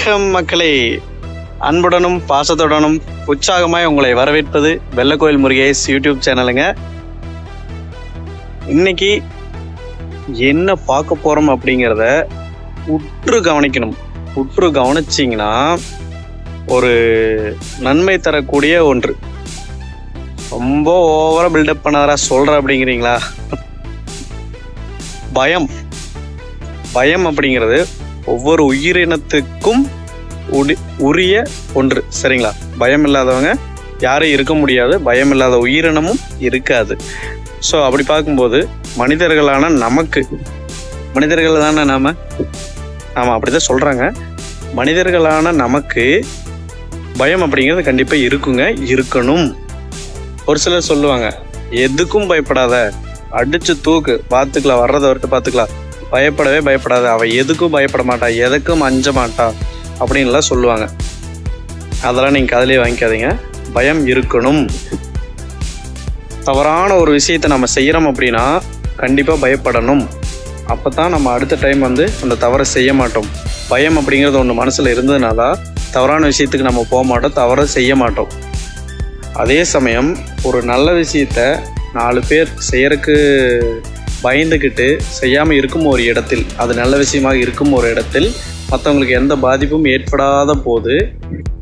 வணக்கம் மக்களே. அன்புடனும் பாசத்துடனும் உற்சாகமாய் உங்களை வரவேற்பது வெள்ளக்கோயில் முருகேஸ் யூடியூப் சேனலுங்க. இன்னைக்கு என்ன பார்க்க போறோம் அப்படிங்கிறத உற்று கவனிக்கணும். உற்று கவனிச்சிங்கன்னா ஒரு நன்மை தரக்கூடிய ஒன்று. ரொம்ப ஓவராக பில்டப் பண்ணாரா சொல்கிற அப்படிங்கிறீங்களா? பயம். பயம் அப்படிங்கிறது ஒவ்வொரு உயிரினத்துக்கும் உடி உரிய ஒன்று. சரிங்களா? பயம் இல்லாதவங்க யாரும் இருக்க முடியாது. பயம் இல்லாத உயிரினமும் இருக்காது. ஸோ அப்படி பார்க்கும்போது மனிதர்களான நமக்கு மனிதர்கள் தானே நாம்? ஆமாம் அப்படி தான் சொல்கிறாங்க மனிதர்களான நமக்கு பயம் அப்படிங்கிறது கண்டிப்பாக இருக்குங்க இருக்கணும். ஒரு சிலர் சொல்லுவாங்க எதுக்கும் பயப்படாத அடித்து தூக்கு பார்த்துக்கலாம் வர்றதை வரட்டு பார்த்துக்கலாம். பயப்படவே பயப்படாது. அவள் எதுக்கும் பயப்பட மாட்டா எதுக்கும் அஞ்ச மாட்டா அப்படின்லாம் சொல்லுவாங்க. அதெல்லாம் நீங்கள் கதலையே வாங்கிக்காதீங்க. பயம் இருக்கணும். தவறான ஒரு விஷயத்தை நம்ம செய்கிறோம் அப்படின்னா கண்டிப்பாக பயப்படணும். அப்போ தான் நம்ம அடுத்த டைம் வந்து அந்த தவறை செய்ய மாட்டோம். பயம் அப்படிங்கிறது ஒன்று மனசில் இருந்ததுனால தான் தவறான விஷயத்துக்கு நம்ம போக மாட்டோம் தவறை செய்ய மாட்டோம். அதே சமயம் ஒரு நல்ல விஷயத்த நாலு பேர் செய்யறதுக்கு பயந்துக்கிட்டு செய்யாமல் இருக்கும் ஒரு இடத்தில் அது நல்ல விஷயமாக இருக்கும் ஒரு இடத்தில் மற்றவங்களுக்கு எந்த பாதிப்பும் ஏற்படாத போது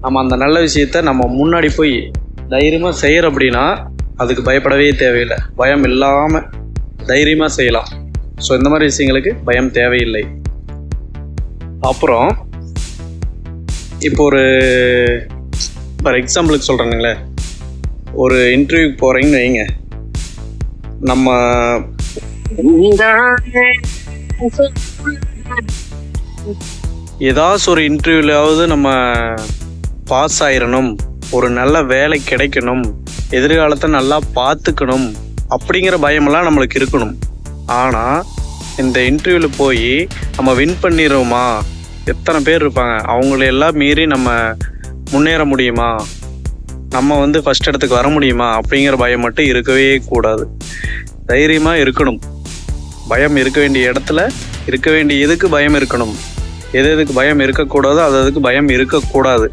நம்ம அந்த நல்ல விஷயத்த நம்ம முன்னாடி போய் தைரியமாக செய்கிறோம் அப்படின்னா அதுக்கு பயப்படவே தேவையில்லை. பயம் இல்லாமல் தைரியமாக செய்யலாம். ஸோ இந்த மாதிரி விஷயங்களுக்கு பயம் தேவையில்லை. அப்புறம் இப்போ ஒரு ஃபார் எக்ஸாம்பிளுக்கு சொல்கிறேங்களே ஒரு இன்டர்வியூக்கு போகிறீங்கன்னு வைங்க. நம்ம ஏதாச்சும் ஒரு இன்டர்வியூலாவது நம்ம பாஸ் ஆயிரணும் ஒரு நல்ல வேலை கிடைக்கணும் எதிர்காலத்தை நல்லா பார்த்துக்கணும் அப்படிங்கிற பயமெல்லாம் நம்மளுக்கு இருக்கணும். ஆனால் இந்த இன்டர்வியூவில் போய் நம்ம வின் பண்ணிடுவோமா எத்தனை பேர் இருப்பாங்க? அவங்களையெல்லாம் மீறி நம்ம முன்னேற முடியுமா? நம்ம வந்து ஃபஸ்ட் இடத்துக்கு வர முடியுமா? அப்படிங்கிற பயம் மட்டும் இருக்கவே கூடாது. தைரியமாக இருக்கணும். பயம் இருக்க வேண்டிய இடத்துல இருக்க வேண்டிய எதுக்கு பயம் இருக்கணும்? எது எதுக்கு பயம் இருக்கக்கூடாதோ அது அதுக்கு பயம் இருக்கக்கூடாது.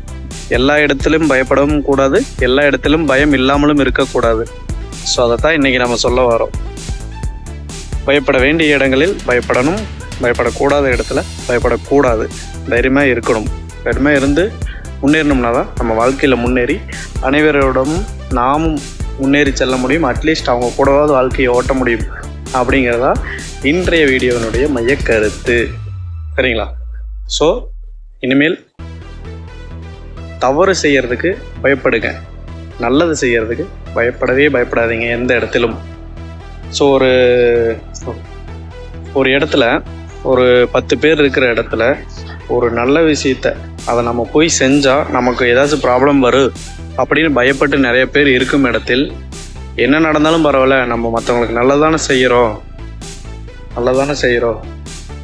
எல்லா இடத்திலும் பயப்படவும் கூடாது எல்லா இடத்திலும் பயம் இல்லாமலும் இருக்கக்கூடாது. ஸோ அதை தான் இன்றைக்கி நம்ம சொல்ல வரோம். பயப்பட வேண்டிய இடங்களில் பயப்படணும் பயப்படக்கூடாத இடத்துல பயப்படக்கூடாது. தைரியமாக இருக்கணும். தைரியமாக இருந்து முன்னேறணும்னா தான் நம்ம வாழ்க்கையில் முன்னேறி அனைவரோடும் நாமும் முன்னேறி செல்ல முடியும். அட்லீஸ்ட் அவங்க கூடவாவது வாழ்க்கையை ஓட்ட முடியும். அப்படிங்கிறதா இன்றைய வீடியோவினுடைய மையக்கருத்து. சரிங்களா? ஸோ இனிமேல் தவறு செய்கிறதுக்கு பயப்படுங்க. நல்லது செய்கிறதுக்கு பயப்படவே பயப்படாதீங்க எந்த இடத்திலும். ஸோ ஒரு ஒரு இடத்துல ஒரு பத்து பேர் இருக்கிற இடத்துல ஒரு நல்ல விஷயத்த அதை நம்ம போய் செஞ்சால் நமக்கு ஏதாச்சும் ப்ராப்ளம் வரும் அப்படின்னு பயப்பட்டு நிறைய பேர் இருக்கும் இடத்தில் என்ன நடந்தாலும் பரவாயில்ல நம்ம மற்றவங்களுக்கு நல்லதானே செய்கிறோம் நல்லதானே செய்கிறோம்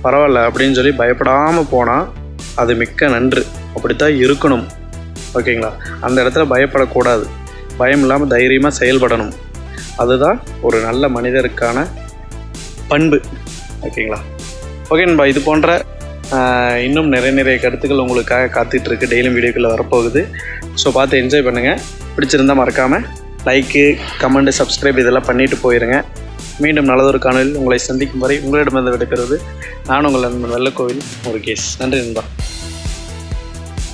பரவாயில்ல அப்படின்னு சொல்லி பயப்படாமல் போனால் அது மிக்க நன்று. அப்படித்தான் இருக்கணும். ஓகேங்களா? அந்த இடத்துல பயப்படக்கூடாது. பயம் இல்லாமல் தைரியமாக செயல்படணும். அதுதான் ஒரு நல்ல மனிதருக்கான பண்பு. ஓகேங்களா? ஓகே நண்பா இது போன்ற இன்னும் நிறைய நிறைய கருத்துக்கள் உங்களுக்காக காத்துட்ருக்கு டெய்லியும் வீடியோக்களில் வரப்போகுது. ஸோ பார்த்து என்ஜாய் பண்ணுங்கள் பிடிச்சிருந்தா மறக்காமல் லைக்கு கமெண்ட் சப்ஸ்கிரைப் இதெல்லாம் பண்ணிட்டு போயிருங்க. மீண்டும் நல்லதொரு காணொலியில் உங்களை சந்திக்கும் வரை உங்களிடமிருந்து விடுக்கிறது நான் உங்கள் நண்பன் வெள்ளக்கோவில் முருகேஷ். நன்றி நண்பா.